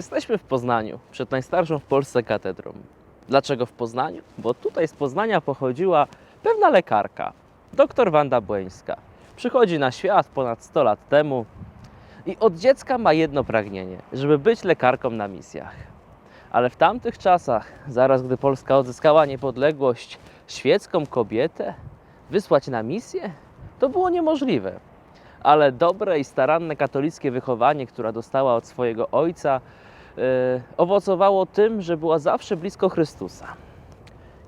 Jesteśmy w Poznaniu, przed najstarszą w Polsce katedrą. Dlaczego w Poznaniu? Bo tutaj z Poznania pochodziła pewna lekarka, dr Wanda Błeńska. Przychodzi na świat ponad 100 lat temu i od dziecka ma jedno pragnienie, żeby być lekarką na misjach. Ale w tamtych czasach, zaraz gdy Polska odzyskała niepodległość, świecką kobietę wysłać na misję, to było niemożliwe. Ale dobre i staranne katolickie wychowanie, które dostała od swojego ojca, owocowało tym, że była zawsze blisko Chrystusa.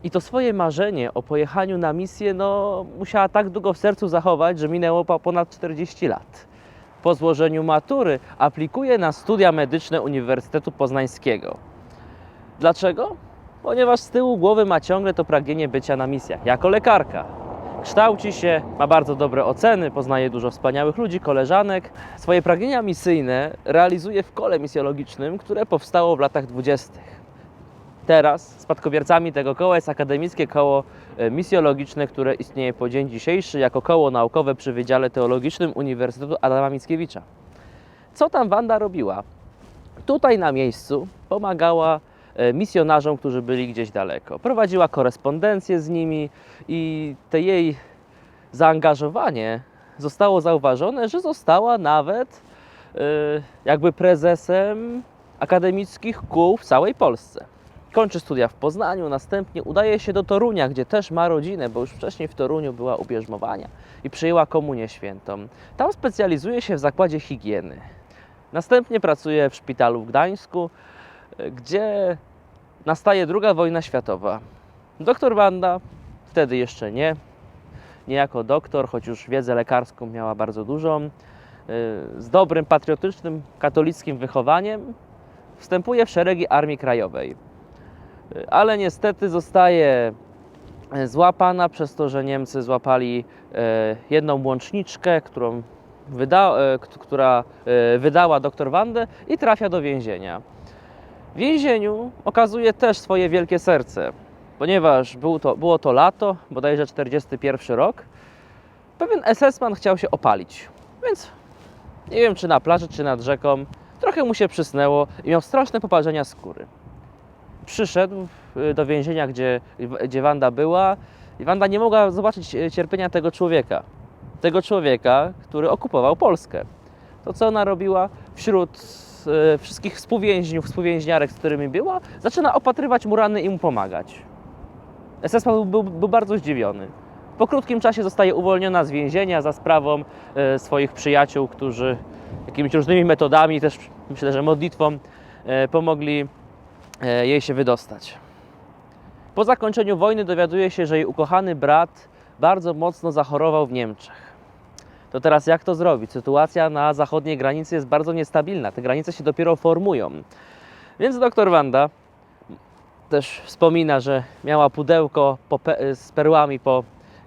I to swoje marzenie o pojechaniu na misję no, musiała tak długo w sercu zachować, że minęło po- ponad 40 lat. Po złożeniu matury aplikuje na studia medyczne Uniwersytetu Poznańskiego. Dlaczego? Ponieważ z tyłu głowy ma ciągle to pragnienie bycia na misjach, jako lekarka. Kształci się, ma bardzo dobre oceny, poznaje dużo wspaniałych ludzi, koleżanek. Swoje pragnienia misyjne realizuje w kole misjologicznym, które powstało w latach dwudziestych. Teraz spadkobiercami tego koła jest Akademickie Koło e, Misjologiczne, które istnieje po dzień dzisiejszy jako koło naukowe przy Wydziale Teologicznym Uniwersytetu Adama Mickiewicza. Co tam Wanda robiła? Tutaj na miejscu pomagała misjonarzom, którzy byli gdzieś daleko. Prowadziła korespondencję z nimi i te jej zaangażowanie zostało zauważone, że została nawet e, jakby prezesem akademickich kół w całej Polsce. Kończy studia w Poznaniu, następnie udaje się do Torunia, gdzie też ma rodzinę, bo już wcześniej w Toruniu była u i przyjęła komunię świętą. Tam specjalizuje się w zakładzie higieny. Następnie pracuje w szpitalu w Gdańsku, e, gdzie nastaje II wojna światowa. Doktor Wanda, wtedy jeszcze nie, nie jako doktor, choć już wiedzę lekarską miała bardzo dużą, e, z dobrym, patriotycznym, katolickim wychowaniem, wstępuje w szeregi Armii Krajowej. E, Ale niestety zostaje e, złapana przez to, że Niemcy złapali e, jedną łączniczkę, którą wyda, e, która wydała dr Wandę i trafia do więzienia. W więzieniu okazuje też swoje wielkie serce, ponieważ był to, było to lato, bodajże 41 rok. Pewien SS-man chciał się opalić, więc nie wiem czy na plaży, czy nad rzeką, trochę mu się przysnęło i miał straszne poparzenia skóry. Przyszedł y, do więzienia, gdzie, gdzie Wanda była i Wanda nie mogła zobaczyć e, cierpienia tego człowieka. Tego człowieka, który okupował Polskę. To co ona robiła? Wśród e, wszystkich współwięźniów, współwięźniarek, z którymi była, zaczyna opatrywać mu rany i mu pomagać. SS był, był, był bardzo zdziwiony. Po krótkim czasie zostaje uwolniona z więzienia za sprawą e, swoich przyjaciół, którzy jakimiś różnymi metodami, też myślę, że modlitwą, e, pomogli jej się wydostać. Po zakończeniu wojny dowiaduje się, że jej ukochany brat bardzo mocno zachorował w Niemczech. To teraz jak to zrobić? Sytuacja na zachodniej granicy jest bardzo niestabilna. Te granice się dopiero formują. Więc doktor Wanda też wspomina, że miała pudełko po z perłami po,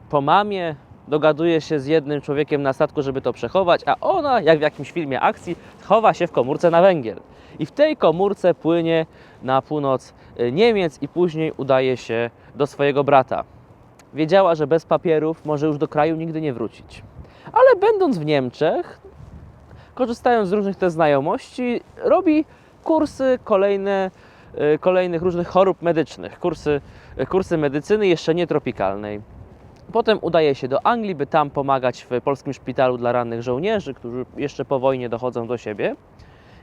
po mamie, dogaduje się z jednym człowiekiem na statku, żeby to przechować, a ona, jak w jakimś filmie akcji, chowa się w komórce na węgiel. I w tej komórce płynie na północ y, Niemiec i później udaje się do swojego brata. Wiedziała, że bez papierów może już do kraju nigdy nie wrócić. Ale będąc w Niemczech, korzystając z różnych te znajomości, robi kursy kolejne, y, kolejnych różnych chorób medycznych, kursy, y, kursy medycyny jeszcze nie tropikalnej. Potem udaje się do Anglii, by tam pomagać w polskim szpitalu dla rannych żołnierzy, którzy jeszcze po wojnie dochodzą do siebie.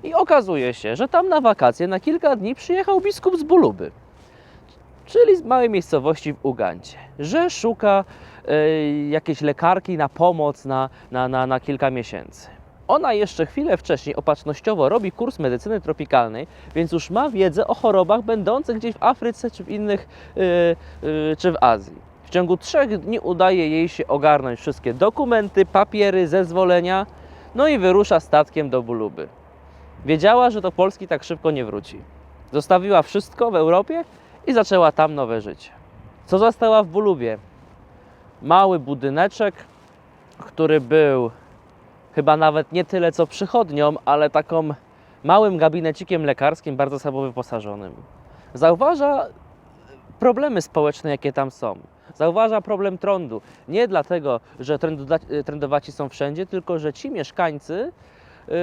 I okazuje się, że tam na wakacje na kilka dni przyjechał biskup z Buluby, czyli z małej miejscowości w Ugandzie, że szuka y, jakiejś lekarki na pomoc na, na, na, na kilka miesięcy. Ona jeszcze chwilę wcześniej opatrznościowo robi kurs medycyny tropikalnej, więc już ma wiedzę o chorobach będących gdzieś w Afryce czy w innych, y, y, czy w Azji. W ciągu trzech dni udaje jej się ogarnąć wszystkie dokumenty, papiery, zezwolenia, no i wyrusza statkiem do Buluby. Wiedziała, że do Polski tak szybko nie wróci. Zostawiła wszystko w Europie i zaczęła tam nowe życie. Co zastała w Bulubie? Mały budyneczek, który był chyba nawet nie tyle co przychodnią, ale taką małym gabinecikiem lekarskim, bardzo słabo wyposażonym. Zauważa problemy społeczne, jakie tam są. Zauważa problem trądu. Nie dlatego, że trędowaci są wszędzie, tylko że ci mieszkańcy yy,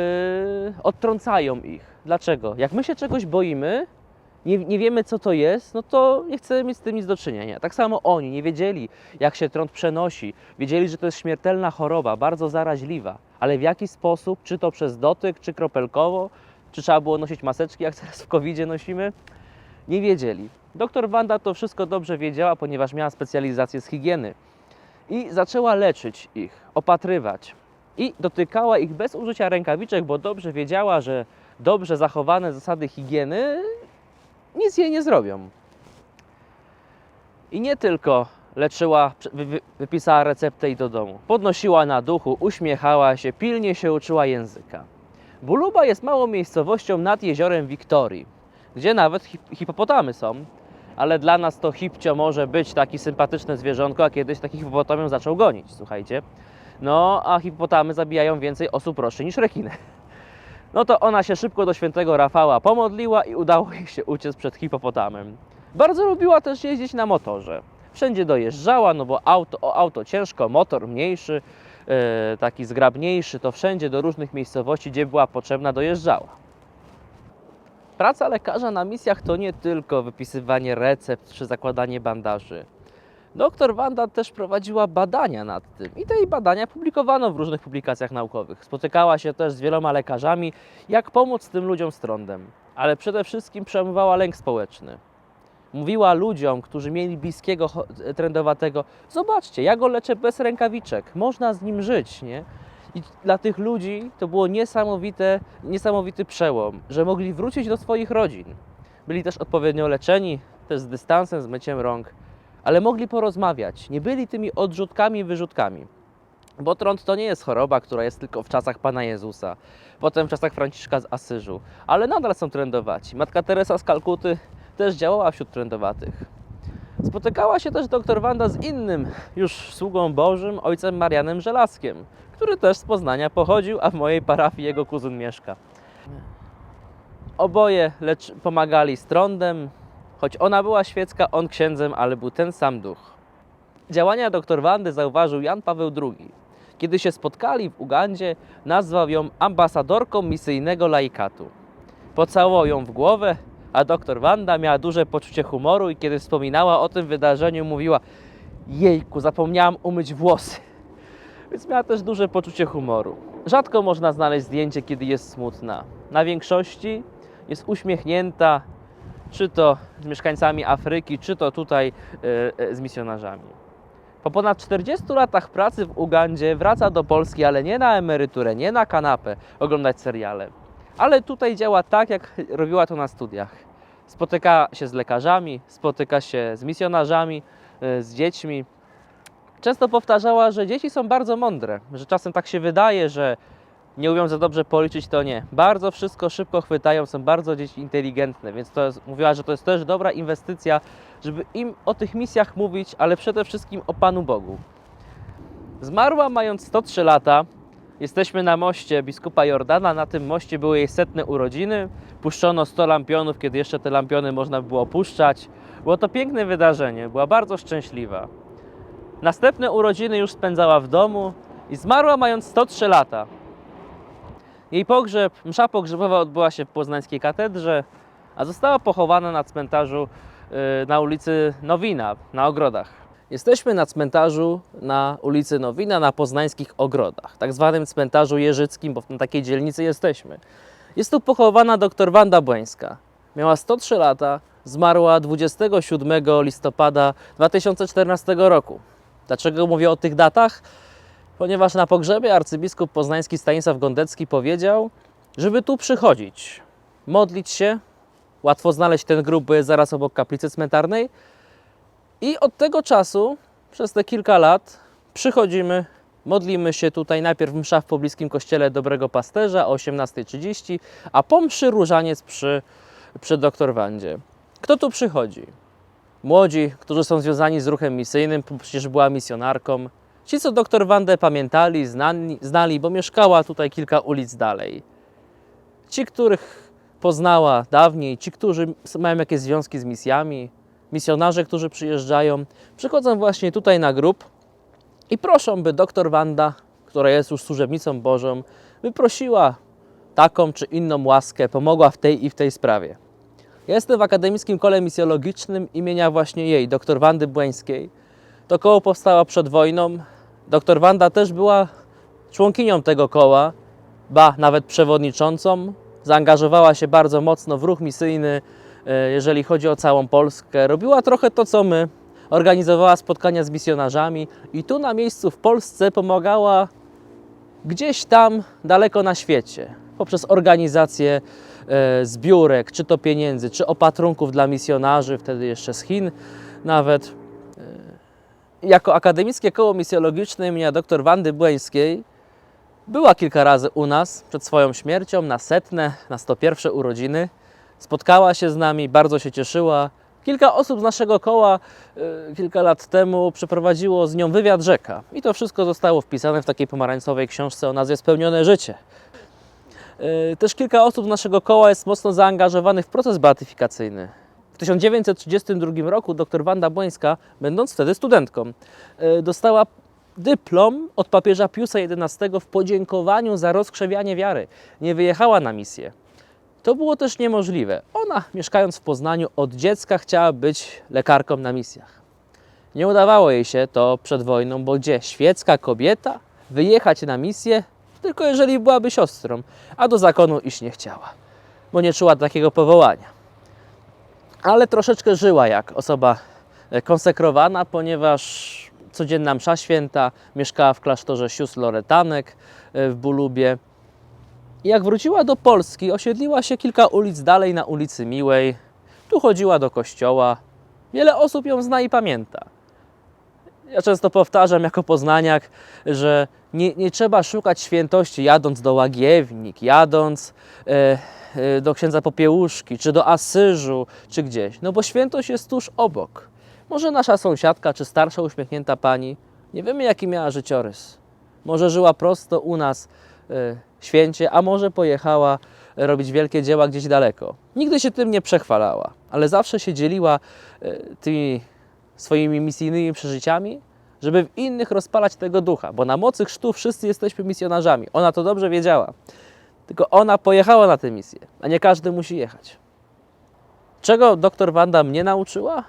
odtrącają ich. Dlaczego? Jak my się czegoś boimy, nie, nie wiemy co to jest, no to nie chcemy mieć z tym nic do czynienia. Tak samo oni nie wiedzieli, jak się trąd przenosi. Wiedzieli, że to jest śmiertelna choroba, bardzo zaraźliwa. Ale w jaki sposób, czy to przez dotyk, czy kropelkowo, czy trzeba było nosić maseczki, jak teraz w covid nosimy, nie wiedzieli. Doktor Wanda to wszystko dobrze wiedziała, ponieważ miała specjalizację z higieny. I zaczęła leczyć ich, opatrywać. I dotykała ich bez użycia rękawiczek, bo dobrze wiedziała, że dobrze zachowane zasady higieny nic jej nie zrobią. I nie tylko leczyła, wy- wy- wypisała receptę i do domu. Podnosiła na duchu, uśmiechała się, pilnie się uczyła języka. Buluba jest małą miejscowością nad jeziorem Wiktorii, gdzie nawet hip- hipopotamy są, ale dla nas to hipcio może być taki sympatyczne zwierzątko, a kiedyś taki hipopotam ją zaczął gonić, słuchajcie. No, a hipopotamy zabijają więcej osób rocznie niż rekiny. No to ona się szybko do świętego Rafała pomodliła i udało jej się uciec przed hipopotamem. Bardzo lubiła też jeździć na motorze. Wszędzie dojeżdżała, no bo auto, o auto ciężko, motor mniejszy, e, taki zgrabniejszy, to wszędzie do różnych miejscowości, gdzie była potrzebna, dojeżdżała. Praca lekarza na misjach to nie tylko wypisywanie recept czy zakładanie bandaży. Doktor Wanda też prowadziła badania nad tym i te jej badania publikowano w różnych publikacjach naukowych. Spotykała się też z wieloma lekarzami, jak pomóc tym ludziom z trądem, ale przede wszystkim przemywała lęk społeczny. Mówiła ludziom, którzy mieli bliskiego trędowatego, zobaczcie, ja go leczę bez rękawiczek, można z nim żyć, nie? I dla tych ludzi to było niesamowite, niesamowity przełom, że mogli wrócić do swoich rodzin. Byli też odpowiednio leczeni, też z dystansem, z myciem rąk, ale mogli porozmawiać. Nie byli tymi odrzutkami, wyrzutkami. Bo trąd to nie jest choroba, która jest tylko w czasach Pana Jezusa, potem w czasach Franciszka z Asyżu, ale nadal są trędowaci. Matka Teresa z Kalkuty też działała wśród trędowatych. Spotykała się też doktor Wanda z innym już sługą Bożym, ojcem Marianem Żelazkiem, który też z Poznania pochodził, a w mojej parafii jego kuzyn mieszka. Oboje lecz pomagali z trądem, choć ona była świecka, on księdzem, ale był ten sam duch. Działania doktor Wandy zauważył Jan Paweł II. Kiedy się spotkali w Ugandzie, nazwał ją ambasadorką misyjnego laikatu. Pocałował ją w głowę, a doktor Wanda miała duże poczucie humoru i kiedy wspominała o tym wydarzeniu, mówiła: Jejku, zapomniałam umyć włosy. Więc miała też duże poczucie humoru. Rzadko można znaleźć zdjęcie, kiedy jest smutna. Na większości jest uśmiechnięta, czy to z mieszkańcami Afryki, czy to tutaj e, e, z misjonarzami. Po ponad 40 latach pracy w Ugandzie wraca do Polski, ale nie na emeryturę, nie na kanapę oglądać seriale. Ale tutaj działa tak, jak robiła to na studiach. Spotyka się z lekarzami, spotyka się z misjonarzami, e, z dziećmi. Często powtarzała, że dzieci są bardzo mądre, że czasem tak się wydaje, że nie umieją za dobrze policzyć, to nie. Bardzo wszystko szybko chwytają, są bardzo dzieci inteligentne, więc to jest, mówiła, że to jest też dobra inwestycja, żeby im o tych misjach mówić, ale przede wszystkim o Panu Bogu. Zmarła mając 103 lata. Jesteśmy na moście biskupa Jordana. Na tym moście były jej setne urodziny. Puszczono 100 lampionów, kiedy jeszcze te lampiony można było puszczać. Było to piękne wydarzenie, była bardzo szczęśliwa. Następne urodziny już spędzała w domu i zmarła mając 103 lata. Jej pogrzeb, msza pogrzebowa odbyła się w poznańskiej katedrze, a została pochowana na cmentarzu y, na ulicy Nowina, na ogrodach. Jesteśmy na cmentarzu na ulicy Nowina, na poznańskich ogrodach, tak zwanym cmentarzu jeżyckim, bo na takiej dzielnicy jesteśmy. Jest tu pochowana dr Wanda Błańska. Miała 103 lata, zmarła 27 listopada 2014 roku. Dlaczego mówię o tych datach? Ponieważ na pogrzebie arcybiskup poznański Stanisław Gondecki powiedział, żeby tu przychodzić, modlić się. Łatwo znaleźć ten grób, bo jest zaraz obok kaplicy cmentarnej. I od tego czasu, przez te kilka lat, przychodzimy, modlimy się tutaj najpierw msza w pobliskim kościele Dobrego Pasterza o 18.30, a po mszy różaniec przy, przy doktor Wandzie. Kto tu przychodzi? Młodzi, którzy są związani z ruchem misyjnym, przecież była misjonarką. Ci, co doktor Wandę pamiętali, znali, znali, bo mieszkała tutaj kilka ulic dalej. Ci, których poznała dawniej, ci, którzy mają jakieś związki z misjami, misjonarze, którzy przyjeżdżają, przychodzą właśnie tutaj na grób i proszą, by doktor Wanda, która jest już służebnicą Bożą, by prosiła taką czy inną łaskę, pomogła w tej i w tej sprawie. Ja jestem w Akademickim Kole Misjologicznym imienia właśnie jej, dr Wandy Błańskiej. To koło powstało przed wojną. Dr Wanda też była członkinią tego koła, ba, nawet przewodniczącą. Zaangażowała się bardzo mocno w ruch misyjny, e, jeżeli chodzi o całą Polskę. Robiła trochę to, co my. Organizowała spotkania z misjonarzami i tu na miejscu w Polsce pomagała gdzieś tam daleko na świecie poprzez organizację e, zbiórek, czy to pieniędzy, czy opatrunków dla misjonarzy, wtedy jeszcze z Chin nawet. Jako akademickie koło misjologiczne imienia dr Wandy Błeńskiej była kilka razy u nas przed swoją śmiercią na setne, na 101 urodziny. Spotkała się z nami, bardzo się cieszyła. Kilka osób z naszego koła e, kilka lat temu przeprowadziło z nią wywiad rzeka. I to wszystko zostało wpisane w takiej pomarańcowej książce o nazwie Spełnione życie. E, Też kilka osób z naszego koła jest mocno zaangażowanych w proces beatyfikacyjny. W 1932 roku dr Wanda Błońska, będąc wtedy studentką, e, dostała dyplom od papieża Piusa XI w podziękowaniu za rozkrzewianie wiary. Nie wyjechała na misję. To było też niemożliwe. Ona, mieszkając w Poznaniu, od dziecka chciała być lekarką na misjach. Nie udawało jej się to przed wojną, bo gdzie świecka kobieta wyjechać na misję, tylko jeżeli byłaby siostrą, a do zakonu iść nie chciała, bo nie czuła takiego powołania. Ale troszeczkę żyła jak osoba e, konsekrowana, ponieważ codzienna msza święta mieszkała w klasztorze sióstr Loretanek e, w Bulubie. Jak wróciła do Polski, osiedliła się kilka ulic dalej na ulicy Miłej. Tu chodziła do kościoła. Wiele osób ją zna i pamięta. Ja często powtarzam jako poznaniak, że nie, nie trzeba szukać świętości jadąc do Łagiewnik, jadąc e, do księdza Popiełuszki, czy do Asyżu, czy gdzieś. No bo świętość jest tuż obok. Może nasza sąsiadka, czy starsza uśmiechnięta pani, nie wiemy jaki miała życiorys. Może żyła prosto u nas e, święcie, a może pojechała robić wielkie dzieła gdzieś daleko. Nigdy się tym nie przechwalała, ale zawsze się dzieliła e, tymi swoimi misyjnymi przeżyciami, żeby w innych rozpalać tego ducha, bo na mocy chrztu wszyscy jesteśmy misjonarzami. Ona to dobrze wiedziała. Tylko ona pojechała na tę misję, a nie każdy musi jechać. Czego doktor Wanda mnie nauczyła?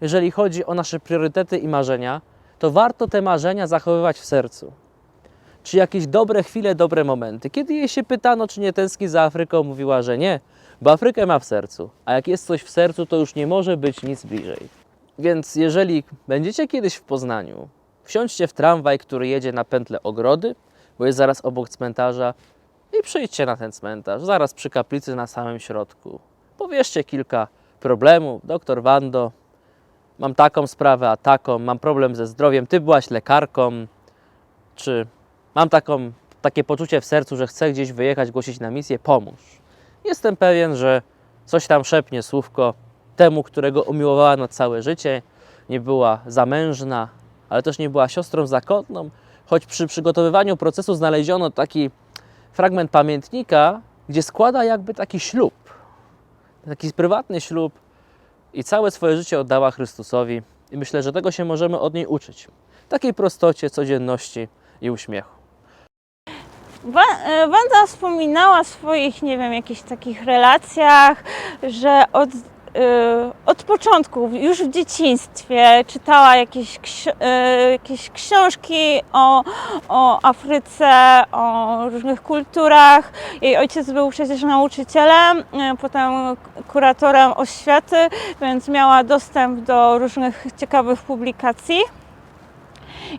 Jeżeli chodzi o nasze priorytety i marzenia, to warto te marzenia zachowywać w sercu. Czy jakieś dobre chwile, dobre momenty. Kiedy jej się pytano, czy nie tęskni za Afryką, mówiła, że nie, bo Afrykę ma w sercu, a jak jest coś w sercu, to już nie może być nic bliżej. Więc jeżeli będziecie kiedyś w Poznaniu, wsiądźcie w tramwaj, który jedzie na pętlę Ogrody, bo jest zaraz obok cmentarza i przyjdźcie na ten cmentarz, zaraz przy kaplicy na samym środku. Powierzcie kilka problemów. Doktor Wando, mam taką sprawę, a taką, mam problem ze zdrowiem, ty byłaś lekarką, czy mam taką, takie poczucie w sercu, że chcę gdzieś wyjechać, głosić na misję, pomóż. Jestem pewien, że coś tam szepnie słówko temu, którego umiłowała na całe życie, nie była zamężna, ale też nie była siostrą zakonną, choć przy przygotowywaniu procesu znaleziono taki fragment pamiętnika, gdzie składa jakby taki ślub, taki prywatny ślub i całe swoje życie oddała Chrystusowi. I myślę, że tego się możemy od niej uczyć. Takiej prostocie, codzienności i uśmiechu. E, Wanda wspominała o swoich, nie wiem, jakichś takich relacjach, że od, od początku, już w dzieciństwie czytała jakieś, e, jakieś książki o, o Afryce, o różnych kulturach. Jej ojciec był przecież nauczycielem, e, potem kuratorem oświaty, więc miała dostęp do różnych ciekawych publikacji.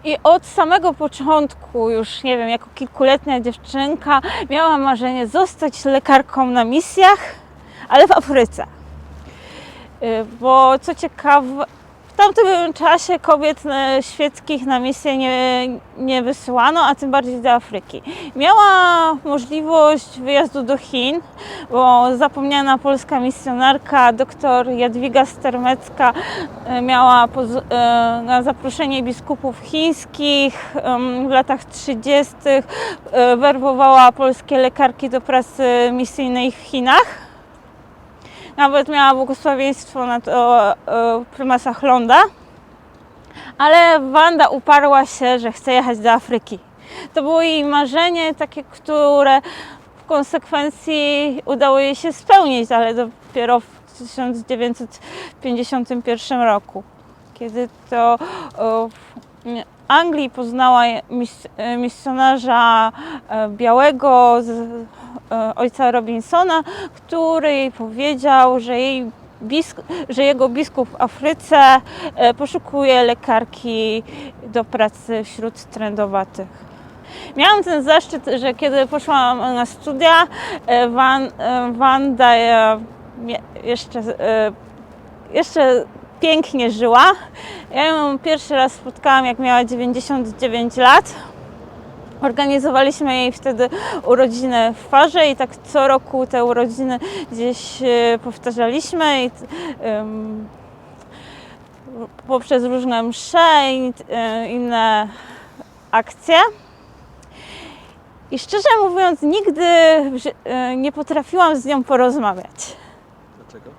I od samego początku, już nie wiem, jako kilkuletnia dziewczynka, miała marzenie zostać lekarką na misjach, ale w Afryce. Y, Bo co ciekawe, w tamtym czasie kobiet świeckich na misję nie, nie wysyłano, a tym bardziej do Afryki. Miała możliwość wyjazdu do Chin, bo zapomniana polska misjonarka dr Jadwiga Stermecka e, miała e, na zaproszenie biskupów chińskich w latach 30. e, werbowała polskie lekarki do pracy misyjnej w Chinach. Nawet miała błogosławieństwo na to e, prymasa Hlonda. Ale Wanda uparła się, że chce jechać do Afryki. To było jej marzenie, takie, które w konsekwencji udało jej się spełnić, ale dopiero w 1951 roku, kiedy to w Anglii poznała mis- e, misjonarza e, białego z, e, ojca Robinsona, który jej powiedział, że jej bisk- że jego biskup w Afryce e, poszukuje lekarki do pracy wśród trędowatych. Miałam ten zaszczyt, że kiedy poszłam na studia, e, Wan, e, Wanda e, jeszcze, e, jeszcze pięknie żyła. Ja ją pierwszy raz spotkałam, jak miała 99 lat. Organizowaliśmy jej wtedy urodziny w farze i tak co roku te urodziny gdzieś e, powtarzaliśmy i, em, poprzez różne msze i e, inne akcje. I szczerze mówiąc, nigdy e, nie potrafiłam z nią porozmawiać. Dlaczego?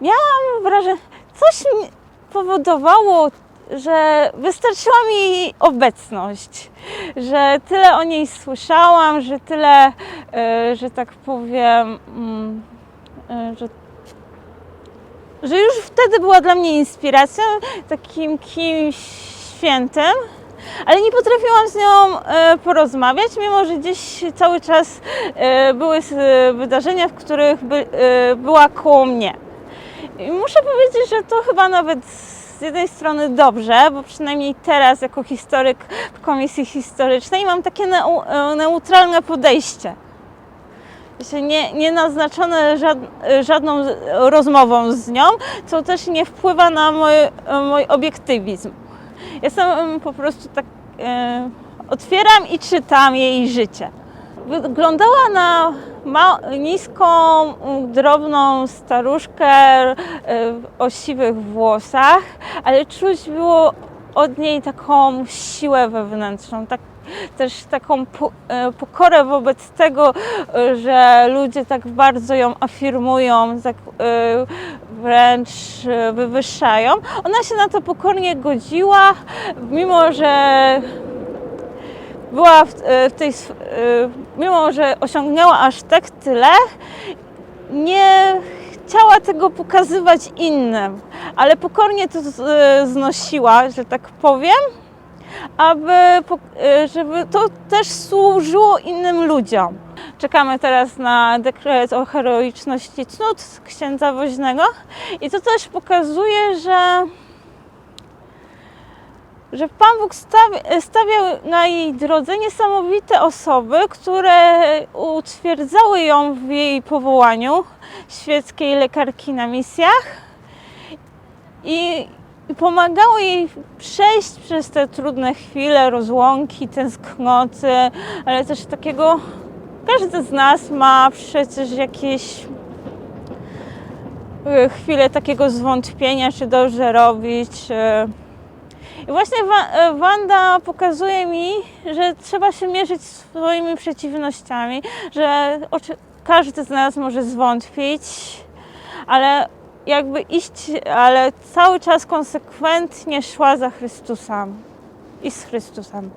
Mam wrażenie, coś mi powodowało, że wystarczyła mi obecność, że tyle o niej słyszałam, że tyle, e, że tak powiem, mm, e, że, że już wtedy była dla mnie inspiracją, takim kimś świętym. Ale nie potrafiłam z nią e, porozmawiać, mimo że gdzieś cały czas były wydarzenia, w których by, była koło mnie. I muszę powiedzieć, że to chyba nawet z jednej strony dobrze, bo przynajmniej teraz jako historyk w komisji historycznej mam takie neu, e, neutralne podejście. Nie, nie naznaczone żad, żadną rozmową z nią, co też nie wpływa na mój, e, mój obiektywizm. Jestem em, po prostu tak, e, otwieram i czytam jej życie. Wyglądała na niską, m, drobną staruszkę e, o siwych włosach, ale czuć było od niej taką siłę wewnętrzną, tak, też taką e, pokorę wobec tego, e, że ludzie tak bardzo ją afirmują, tak wręcz wywyższają. Ona się na to pokornie godziła, mimo że była w, e, w tej, e, mimo że osiągnęła aż tak tyle, nie chciała tego pokazywać innym, ale pokornie to e, znosiła, że tak powiem, aby, żeby to też służyło innym ludziom. Czekamy teraz na dekret o heroiczności cnót księdza woźnego i to też pokazuje, że że Pan Bóg stawi- stawiał na jej drodze niesamowite osoby, które utwierdzały ją w jej powołaniu świeckiej lekarki na misjach i, pomagały jej przejść przez te trudne chwile, rozłąki, tęsknoty, ale też takiego, każdy z nas ma przecież jakieś y, chwile takiego zwątpienia, czy dobrze robić. y, i właśnie e, Wanda pokazuje mi, że trzeba się mierzyć swoimi przeciwnościami, że każdy z nas może zwątpić, ale jakby iść, ale cały czas konsekwentnie szła za Chrystusem i z Chrystusem.